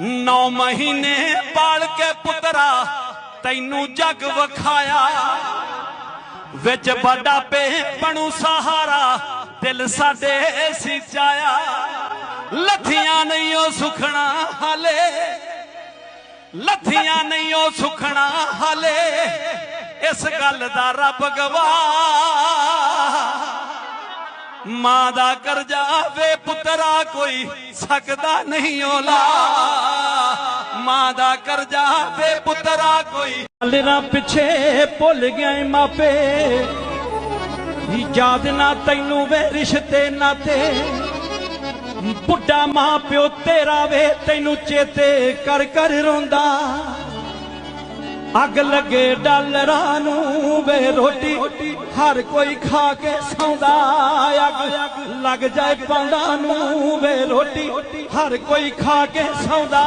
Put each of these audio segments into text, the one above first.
ਨੌ ਮਹੀਨੇ ਪਾਲ ਕੇ ਪੁੱਤਰਾ, ਤੈਨੂੰ ਜਗ ਵਿਖਾਇਆ। ਵਿੱਚ ਵੱਡਾ ਪੇ ਬਣੂ ਸਹਾਰਾ, ਦਿਲ ਸਾਡੇ ਸਿਚਾਇਆ ਲੱਥੀਆਂ ਨਹੀਂ ਉਹ ਸੁਖਣਾ ਹਾਲੇ, ਲੱਥੀਆਂ ਨਹੀਂ ਉਹ ਸੁਖਣਾ ਹਾਲੇ, ਇਸ ਗੱਲ ਦਾ ਰੱਬ ਗਵਾਹ ਮਾਂ ਦਾ ਕਰਜ਼ਾ ਵੇ ਪੁੱਤਰਾ, ਕੋਈ ਸਕਦਾ ਨਹੀਂ ਓਲਾ। ਮਾਂ ਦਾ ਕਰਜ਼ਾ ਵੇ ਪੁੱਤਰਾ ਕੋਈ ਲੇਰਾ ਪਿੱਛੇ ਭੁੱਲ ਗਿਆ ਏ ਮਾਪੇ। ਯਾਦ ਨਾ ਤੈਨੂੰ ਵੇ ਰਿਸ਼ਤੇ ਨਾਤੇ। ਬੁੱਢਾ ਮਾਂ ਪਿਓ ਤੇਰਾ ਵੇ ਤੈਨੂੰ ਚੇਤੇ ਕਰ ਕਰ ਰੋਂਦਾ। ਅੱਗ ਲੱਗੇ ਡਾਲਰਾਂ ਨੂੰ ਵੇ ਰੋਟੀ, ਹਰ ਕੋਈ ਖਾ ਕੇ ਸੌਂਦਾ। ਅੱਗ ਲੱਗ ਜਾਏ ਪਾਉਂਦਾ ਨੂੰ ਵੇ ਰੋਟੀ, ਹਰ ਕੋਈ ਖਾ ਕੇ ਸੌਂਦਾ।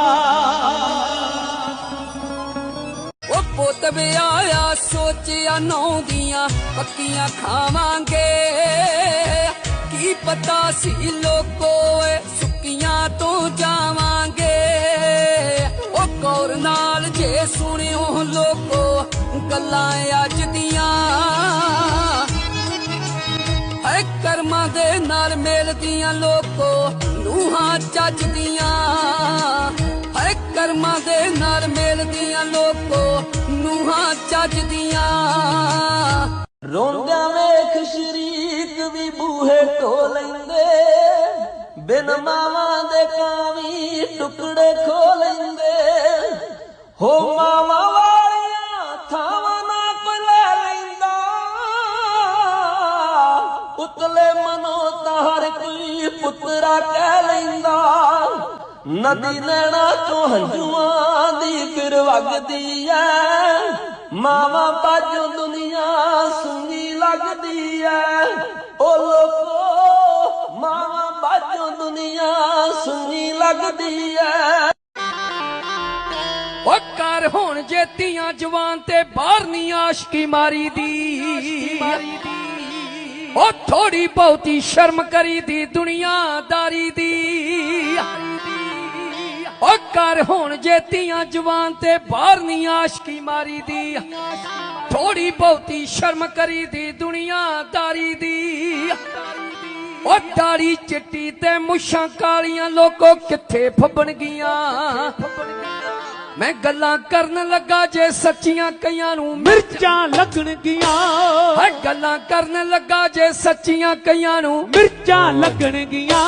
ਉਹ ਪੁੱਤ ਵਿਆਹਿਆ ਸੋਚਿਆ ਨੌ ਦੀਆਂ ਪੱਕੀਆਂ ਖਾਵਾਂਗੇ। ਕੀ ਪਤਾ ਸੀ ਲੋਕੋ ਏ ਸੁੱਕੀਆਂ ਤੋਂ ਜਾਵਾਂਗੇ। ਉਹ ਕੋਰਨਾ ਨਾਲ ਜੇ ਸੁਣਿਓ ਲੋਕੋ ਗੱਲਾਂ ਅੱਜ ਦੀਆਂ। ਹੈ ਕਰਮਾਂ ਦੇ ਨਾਲ ਮਿਲਦੀਆਂ ਲੋਕੋ ਨੂਹਾਂ ਚੱਜਦੀਆਂ। ਹੈ ਕਰਮਾਂ ਦੇ ਨਾਲ ਮਿਲਦੀਆਂ ਲੋਕੋ ਨੂਹਾਂ ਚੱਜਦੀਆਂ। ਰੋਂਦਿਆਂ ਵੇਖ ਸ਼ਰੀਕ ਵੀ ਬੂਹੇ ਢੋ ਲੈਂਦੇ, ਬਿਨ ਮਾਵਾਂ ਦੇ ਕਾਵੀ ਟੁਕੜੇ ਖੋ ਲੈਂਦੇ। ਹੋ ਮਾਵਾਂ ਵਾਲੀਆਂ ਥਾਵਾਂ ਨਾ ਕੋਈ ਲੈ ਲੈਂਦਾ ਉਤਲੇ ਮਨੋ ਤਾਰ ਕੋਈ ਪੁੱਤਰਾ ਕਹਿ ਲੈਂਦਾ ਨਦੀ ਨੈਣਾ ਤੋਂ ਹੰਝੂਆਂ ਦੀ ਫਿਰ ਵਗਦੀ ਐ ਮਾਵਾਂ ਬਾਝੋਂ ਦੁਨੀਆ ਸੁਣੀ ਲੱਗਦੀ ਐ ਓ ਲੋਕੋ ਮਾਵਾਂ ਬਾਝੋਂ ਦੁਨੀਆ ਸੁਣੀ ਲੱਗਦੀ ਐ ਕਰ ਹੁਣ ਜੇਤੀਆਂ ਜਵਾਨ ਤੇ ਬਾਹਰ ਨਹੀਂ ਆਸ਼ਕੀ ਮਾਰੀ ਦੀ ਉਹ ਥੋੜੀ ਬਹੁਤੀ ਸ਼ਰਮ ਕਰੀ ਦੀ ਦੁਨੀਆਦਾਰੀ ਦੀ। ਉਹ ਕਰ ਹੁਣ ਜੇਤੀਆਂ ਜਵਾਨ ਤੇ ਬਾਹਰ ਨਹੀਂ ਆਸ਼ਕੀ ਮਾਰੀ ਦੀ ਥੋੜੀ ਬਹੁਤੀ ਸ਼ਰਮ ਕਰੀ ਦੀ ਦੁਨੀਆਦਾਰੀ ਦੀ। ਉਹ ਦਾੜੀ ਚਿੱਟੀ ਤੇ ਮੁੱਛਾਂ ਕਾਲੀਆਂ ਲੋਕੋ ਕਿੱਥੇ ਫੱਬਣ ਗਈਆਂ? ਮੈਂ ਗੱਲਾਂ ਕਰਨ ਲੱਗਾ ਜੇ ਸੱਚੀਆਂ ਕਈਆਂ ਨੂੰ ਮਿਰਚ। ਲੱਗਣਗੀਆਂ ਹੈ ਗੱਲਾਂ ਕਰਨ ਲੱਗਾ ਜੇ ਸੱਚੀਆਂ ਕਈਆਂ ਨੂੰ ਮਿਰਚਾਂ ਲੱਗਣਗੀਆਂ